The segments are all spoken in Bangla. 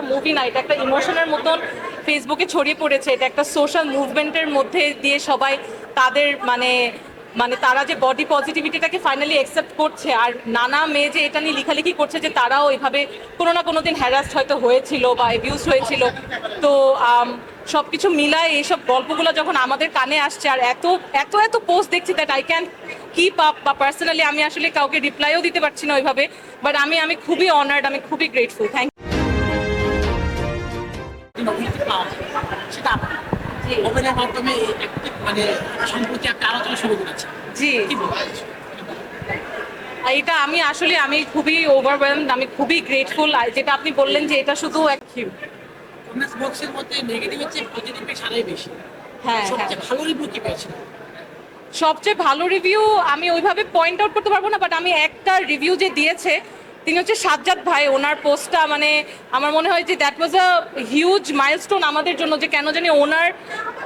একটা মুভি না এটা একটা ইমোশনের মতন ফেসবুকে ছড়িয়ে পড়েছে। এটা একটা সোশ্যাল মুভমেন্টের মধ্যে দিয়ে সবাই তাদের মানে মানে তারা যে বডি পজিটিভিটিটাকে ফাইনালি অ্যাকসেপ্ট করছে, আর নানা মেয়ে যে এটা নিয়ে লেখালেখি করছে যে তারাও এভাবে কোনো না কোনো দিন হ্যারাস্ট হয়তো হয়েছিল বা অ্যাবিউজ হয়েছিল। তো সব কিছু মিলায় এইসব গল্পগুলো যখন আমাদের কানে আসছে, আর এত এত এত পোস্ট দেখছি that I can keep up বা পার্সোনালি আমি আসলে কাউকে রিপ্লাইও দিতে পারছি না ওইভাবে বাট আমি আমি খুবই অনার্ড আমি খুবই গ্রেটফুল থ্যাংক অভিনেত্রী পাওয়া সেটা আপনার। অভিনয়ের মাধ্যমে মানে সম্প্রতি একটা আলোচনা শুরু করেছে জি। কি এটা আমি আসলে আমি খুবই ওভারওয়েলমড আমি খুবই গ্রেটফুল যেটা আপনি বললেন যে এটা শুধু এক কমেন্টস বক্সের মধ্যে পজিটিভের সারাই বেশি। হ্যাঁ হ্যাঁ। সবচেয়ে ভালো রিভিউ কি পেয়েছেন? সবচেয়ে ভালো রিভিউ আমি ওইভাবে পয়েন্ট আউট করতে পারব না বাট আমি একটা রিভিউ যে দিয়েছে তিনি হচ্ছে সাজ্জাদ ভাই, ওনার পোস্টটা মানে আমার মনে হয় যে that was a huge milestone আমাদের জন্য যে কেন জানি ওনার,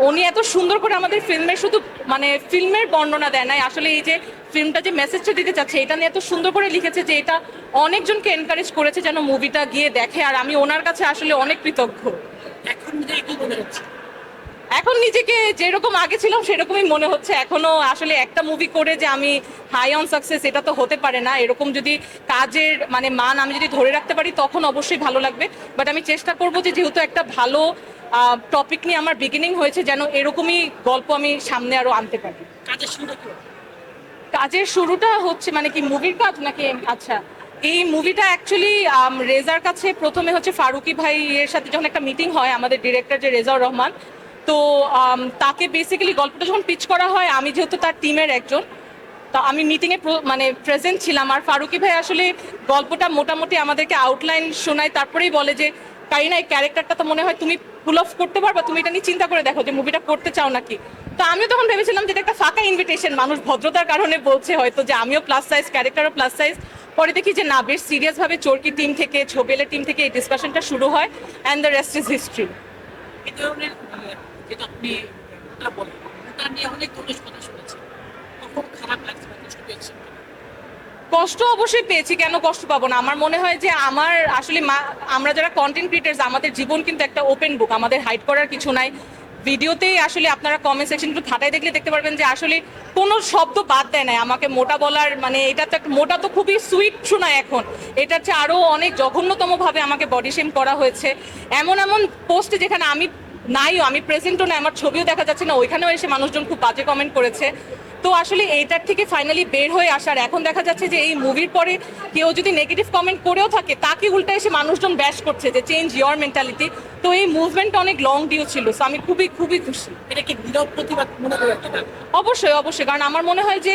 উনি এত সুন্দর করে আমাদের ফিল্মের শুধু মানে ফিল্মের বর্ণনা দেয় নাই। আসলে এই যে ফিল্মটা যে মেসেজটা দিতে চাচ্ছে, এটা নিয়ে এত সুন্দর করে লিখেছে যে এটা অনেকজনকে এনকারেজ করেছে যেন মুভিটা গিয়ে দেখে। আর আমি ওনার কাছে আসলে অনেক কৃতজ্ঞ। এখন নিজেকে কি মনে হচ্ছে এখন নিজেকে যেরকম আগে ছিলাম সেরকমই মনে হচ্ছে এখনও। আসলে একটা মুভি করে যে আমি হাই অন সাকসেস এটা তো হতে পারে না। এরকম যদি কাজের মানে মান আমি যদি ধরে রাখতে পারি তখন অবশ্যই ভালো লাগবে। বাট আমি চেষ্টা করব যে যেহেতু একটা ভালো টপিক নিয়ে আমার বিগিনিং হয়েছে যেন এরকমই গল্প আমি সামনে আরও আনতে পারি। কাজের শুরু কাজের শুরুটা হচ্ছে মানে কি মুভির কাজ নাকি? আচ্ছা এই মুভিটা অ্যাকচুয়ালি রেজার কাছে প্রথমে হচ্ছে ফারুকি ভাই এর সাথে যখন একটা মিটিং হয় আমাদের ডিরেক্টর যে রেজাউর রহমান তো তাকে বেসিক্যালি গল্পটা যখন পিচ করা হয়, আমি যেহেতু তার টিমের একজন, তো আমি মিটিংয়ে মানে প্রেজেন্ট ছিলাম। আর ফারুকি ভাই আসলে গল্পটা মোটামুটি আমাদেরকে আউটলাইন শোনায়, তারপরেই বলে যে, কারিনা, এই ক্যারেক্টারটা তো মনে হয় তুমি ফুল অফ করতে পারবা, তুমি এটা নিয়ে চিন্তা করে দেখো যে মুভিটা করতে চাও নাকি? তো আমিও তখন ভেবেছিলাম যে এটা একটা ফাঁকা ইনভিটেশন মানুষ ভদ্রতার কারণে বলছে হয়তো যে আমিও প্লাস সাইজ ক্যারেক্টারও প্লাস সাইজ পরে দেখি যে না, বেশ সিরিয়াস ভাবে চরকি টিম থেকে ছোবেলের টিম থেকে এই ডিসকাশনটা শুরু হয় and the rest is history যেটা আপনি বলেন। ওটা নিয়ে অনেক ধরনের কথা শুনেছি। কখন খারাপ লাগছে বা কষ্ট পেয়েছেন কষ্ট অবশ্যই পেয়েছি, কেন কষ্ট পাবো না? আমার মনে হয় যে আমার আসলে আমরা যারা কন্টেন্ট ক্রিয়েটার্স আমাদের জীবন কিন্তু একটা ওপেন বুক আমাদের হাইড করার কিছু নাই। ভিডিওতেই আসলে আপনারা কমেন্ট সেকশন একটু খাটায় দেখলে দেখতে পারবেন যে আসলে কোনো শব্দ বাদ দেয় না আমাকে মোটা বলার মানে এটা তো একটা- মোটা তো খুবই সুইট শোনায় এখন। এটা হচ্ছে আরও অনেক জঘন্যতম ভাবে আমাকে বডি শেম করা হয়েছে। এমন এমন পোস্টে যেখানে আমি নাইও আমি প্রেজেন্টও নাই আমার ছবিও দেখা যাচ্ছে না ওইখানেও এসে মানুষজন খুব বাজে কমেন্ট করেছে। তো আসলে এইটার থেকে ফাইনালি বের হয়ে আসার এখন দেখা যাচ্ছে যে এই মুভির পরে কেউ যদি নেগেটিভ কমেন্ট করেও থাকে তাকে উল্টা এসে মানুষজন ব্যাশ করছে যে চেঞ্জ ইয়োর মেন্টালিটি তো এই মুভমেন্টটা অনেক লং ডিউ ছিল সো আমি খুবই খুবই খুশি। এটা কি নীরব প্রতিবাদ মনে করে অবশ্যই অবশ্যই কারণ আমার মনে হয় যে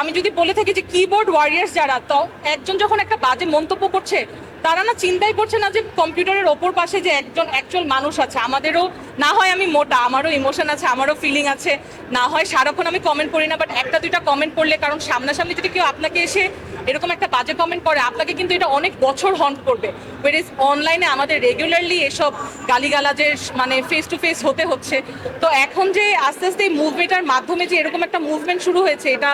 আমি যদি বলে থাকি যে কিবোর্ড ওয়ারিয়ার্স যারা তো একজন যখন একটা বাজে মন্তব্য করছে তারা না চিন্তাই করছে না যে কম্পিউটারের ওপর পাশে যে একজন অ্যাকচুয়াল মানুষ আছে। আমাদেরও, না হয় আমি মোটা, আমারও ইমোশন আছে, আমারও ফিলিং আছে। না হয় সারাক্ষণ আমি কমেন্ট করি না বাট একটা, দুইটা কমেন্ট করলে, কারণ সামনাসামনি যদি কেউ আপনাকে এসে এরকম একটা বাজে কমেন্ট করে, আপনাকে কিন্তু এটা অনেক বছর হন্ট করবে। ওয়েরিজ অনলাইনে আমাদের রেগুলারলি এসব গালিগালাজের মানে ফেস টু ফেস হতে হচ্ছে। তো এখন যে আস্তে আস্তে এই মুভমেন্টের মাধ্যমে যে এরকম একটা মুভমেন্ট শুরু হয়েছে, এটা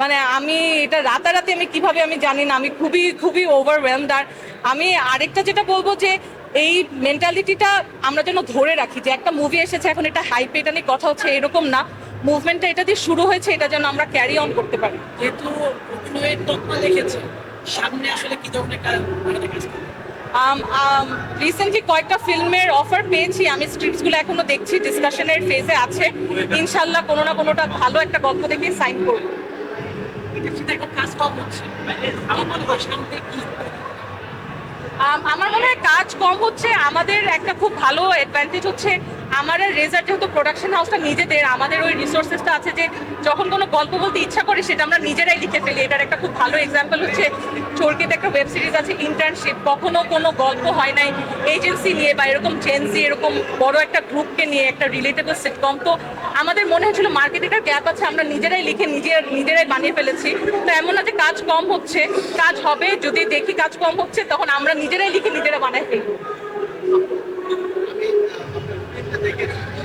মানে আমি এটা রাতারাতি আমি কীভাবে আমি জানি না আমি খুবই খুবই ওভারওয়েলমড আর আমি আরেকটা যেটা বলব যে এই মেন্টালিটিটা আমরা যেন ধরে রাখি যে একটা মুভি এসেছে এখন এটা হাইপ এটা নিয়ে কথা হচ্ছে এরকম না। মুভমেন্টটা এটা দিয়ে শুরু হয়েছে এটা যেন আমরা ক্যারি অন করতে পারি। যেহেতু অভিনয়ের তত্ত্ব দেখেছে সামনে আসলে কি ধরনের কাজ? রিসেন্টলি কয়েকটা ফিল্মের অফার পেয়েছি আমি স্ক্রিপ্টসগুলো এখনও দেখছি ডিসকাশনের ফেজে আছে। ইনশাল্লাহ কোনো না কোনোটা ভালো একটা গল্প দেখে সাইন করব এটা সেটা এখন কাজ কম হচ্ছে আমার মনে হয় কাজ কম হচ্ছে। আমাদের একটা খুব ভালো অ্যাডভান্টেজ হচ্ছে আমাদের রেজার যেহেতু প্রোডাকশন হাউসটা নিজেদের, আমাদের ওই রিসোর্সেসটা আছে যে যখন কোনো গল্প বলতে ইচ্ছা করে সেটা আমরা নিজেরাই লিখে ফেলি। এটার একটা খুব ভালো এক্সাম্পল হচ্ছে চোরকিতে একটা ওয়েব সিরিজ আছে ইন্টার্নশিপ কখনো কোনো গল্প হয় নাই এজেন্সি নিয়ে বা এরকম জেন্সি এরকম বড় একটা গ্রুপকে নিয়ে একটা রিলেটেবল সিটকম তো আমাদের মনে হয়েছিল মার্কেটিংয়ের গ্যাপ আছে, আমরা নিজেরাই লিখে নিজে, নিজেরাই বানিয়ে ফেলেছি। তো এমন না যে কাজ কম হচ্ছে, কাজ হবে, যদি দেখি কাজ কম হচ্ছে, তখন আমরা নিজেরাই লিখে নিজেরা বানাই ফেলব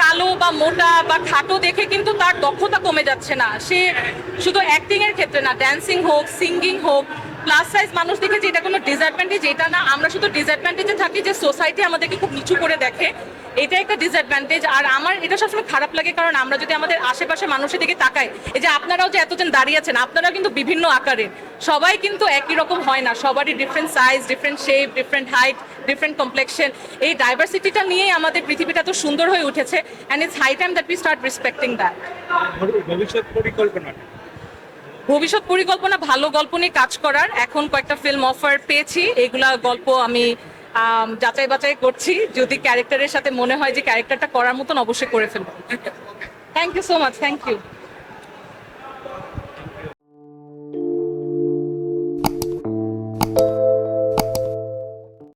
কালো বা মোটা বা খাটো দেখে কিন্তু তার দক্ষতা কমে যাচ্ছে না। সে শুধু অ্যাক্টিং এর ক্ষেত্রে না ড্যান্সিং হোক সিঙ্গিং হোক প্লাস সাইজ মানুষ দেখে যে এটা কোনো ডিসঅ্যাডভান্টেজ এটা না। আমরা শুধু ডিসঅ্যাডভান্টেজে থাকি যে সোসাইটি আমাদেরকে খুব নিচু করে দেখে। এটা একটা ডিসঅ্যাডভান্টেজ আর আমার এটা সবসময় খারাপ লাগে, কারণ আমরা যদি আমাদের আশেপাশে মানুষের দিকে তাকাই, এই যে আপনারাও যে এতজন দাঁড়িয়ে আছেন, আপনারাও কিন্তু বিভিন্ন আকারের। সবাই কিন্তু একই রকম হয় না। সবারই different size different shape different height different complexion এই ডাইভার্সিটিটা নিয়েই আমাদের পৃথিবীটা তো সুন্দর হয়ে উঠেছে and it's high time that we start respecting that ভবিষ্যৎ পরিকল্পনা? ভবিষ্যৎ পরিকল্পনা ভালো গল্প নিয়ে কাজ করার। এখন কয়েকটা ফিল্ম অফার পেয়েছি। এগুলা গল্প আমি যাচাই বাছাই করছি। যদি ক্যারেক্টারের সাথে মনে হয় যে ক্যারেক্টারটা করার মতন অবশ্যই করে ফেলব। Thank you so much thank you